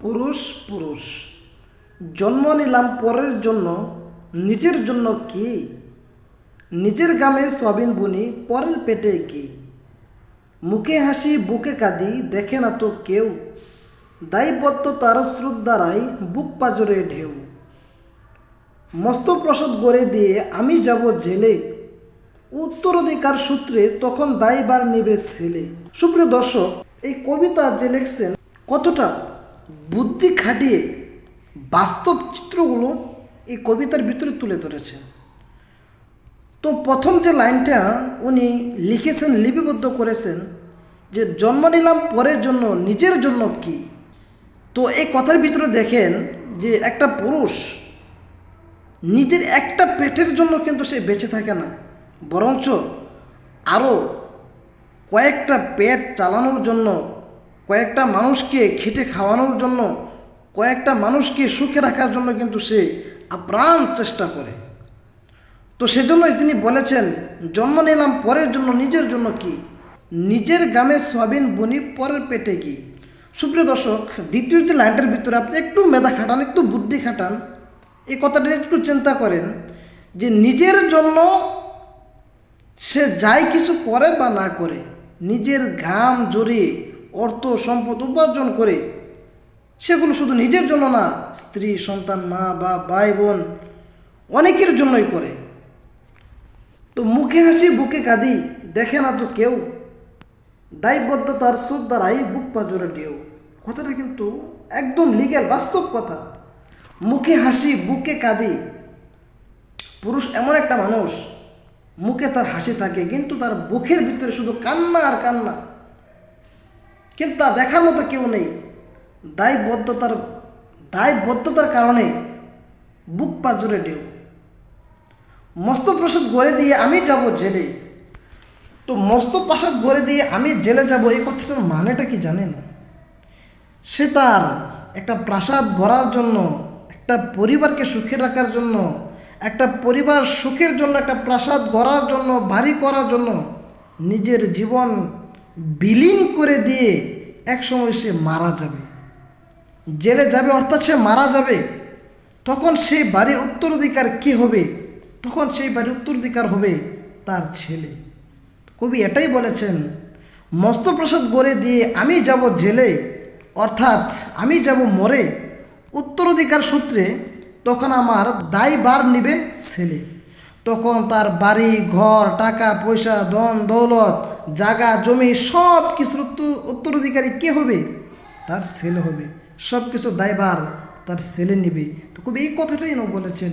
পুরুষ পুরুষ। জন্ম নিলাম পরের জন্য, নিজের জন্য কি? নিজের গামে সবিন বুনি, পরের পেটে কি? মুখে হাসি, বুকে কাঁদি, দেখে না তো কেউ। দায়বদ্ধ তার স্রোত দ্বারাই বুক পাজরে ঢেউ। মস্ত প্রসাদ গড়ে দিয়ে আমি যাব জেলে। উত্তরাধিকার সূত্রে তখন দায়বার নেবে ছেলে। সুপ্রিয় দর্শক, এই কবিতা যে লিখছেন কতটা বুদ্ধি খাটিয়ে বাস্তব চিত্রগুলো এই কবিতার ভিতরে তুলে ধরেছেন তো প্রথম যে লাইনটা উনি লিখেছেন, লিপিবদ্ধ করেছেন যে, জন্ম নিলাম পরের জন্য, নিজের জন্য কি? তো এই কথার ভিতরে দেখেন যে, একটা পুরুষ নিজের একটা পেটের জন্য কিন্তু সে বেঁচে থাকে না। বরঞ্চ আরও কয়েকটা পেট চালানোর জন্য কয়েকটা মানুষকে খেটে খাওয়ানোর জন্য, কয়েকটা মানুষকে সুখে রাখার জন্য কিন্তু সে আপ্রাণ চেষ্টা করে। তো সেজন্যই তিনি বলেছেন, জন্ম নিলাম পরের জন্য, নিজের জন্য কি? নিজের গ্রামে সোয়াবিন বুনি পরের পেটে কি? সুপ্রিয় দর্শক, দ্বিতীয় যে লাইনটার ভিতরে আপনি একটু মেধা খাটান, একটু বুদ্ধি খাটান, এই কথাটা একটু চিন্তা করেন যে নিজের জন্য সে যাই কিছু করে বা না করে, নিজের ঘাম জড়িয়ে অর্থ, সম্পদ উপার্জন করে। সেগুলো শুধু নিজের জন্য না, স্ত্রী, সন্তান, মা বা ভাই, বোন অনেকের জন্যই করে। তো মুখে হাসি, বুকে কাঁদি, দেখে না তো কেউ। দায়বদ্ধতার দ্বারাই বুক পাজরে ঢেউ। কথাটা কিন্তু একদম লিগ্যাল বাস্তব কথা। মুখে হাসি, বুকে কাঁদি। পুরুষ এমন একটা মানুষ, মুখে তার হাসি থাকে, কিন্তু তার বুকের ভিতরে শুধু কান্না আর কান্না। কিন্তু তা দেখার মতো কেউ নেই। দায়বদ্ধতার দায়বদ্ধতার কারণে বুক পাজরে ঢেউ। মস্ত প্রসাদ গড়ে দিয়ে আমি যাব জেলে। তো মস্ত প্রাসাদ গড়ে দিয়ে আমি জেলে যাব, এই কথাটার মানেটা কি জানেন? সে তার একটা প্রাসাদ গড়ার জন্য, একটা পরিবারকে সুখে রাখার জন্য, একটা পরিবার সুখের জন্য, একটা প্রাসাদ গড়ার জন্য, বাড়ি করার জন্য, নিজের জীবন বিলীন করে দিয়ে একসময় সে মারা যাবে। জেলে যাবে অর্থাৎ সে মারা যাবে। তখন সেই বাড়ির উত্তরাধিকার কি হবে? তখন সেই বাড়ির উত্তরাধিকার হবে তার ছেলে। কবি এটাই বলেছেন, মস্তপ্রসাদ গড়ে দিয়ে আমি যাব জেলে, অর্থাৎ আমি যাব মরে, উত্তরাধিকার সূত্রে তখন আমার দায় বার নিবে ছেলে। তখন তার বাড়ি, ঘর, টাকা, পয়সা, ধন, দৌলত জাগা, জমি সব কিছুর উত্তর- উত্তরাধিকারী কে হবে? তার ছেলে হবে। সব কিছু দায়বার তার ছেলে নিবে। তো কবি এই কথাটাই না বলেছেন।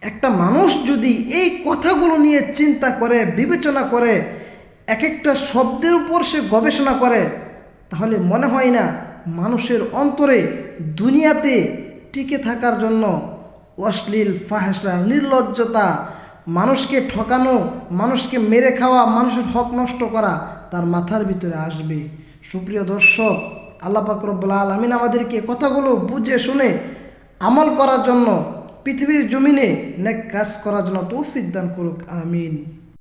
একটা মানুষ যদি এই কথাগুলো নিয়ে চিন্তা করে, বিবেচনা করে এক একটা শব্দের উপর সে গবেষণা করে, তাহলে মনে হয় না মানুষের অন্তরে দুনিয়াতে টিকে থাকার জন্য অশ্লীল, ফাহেসা, নির্লজ্জতা মানুষকে ঠকানো, মানুষকে মেরে খাওয়া, মানুষের হক নষ্ট করা তার মাথার ভিতরে আসবে। সুপ্রিয় দর্শক, আল্লাহ পাকরবুল আলমিন আমাদেরকে কথাগুলো বুঝে শুনে আমল করার জন্য পৃথিবীর জমিনে নেক কাজ করার জন্য তৌফিক দান করুক, আমিন।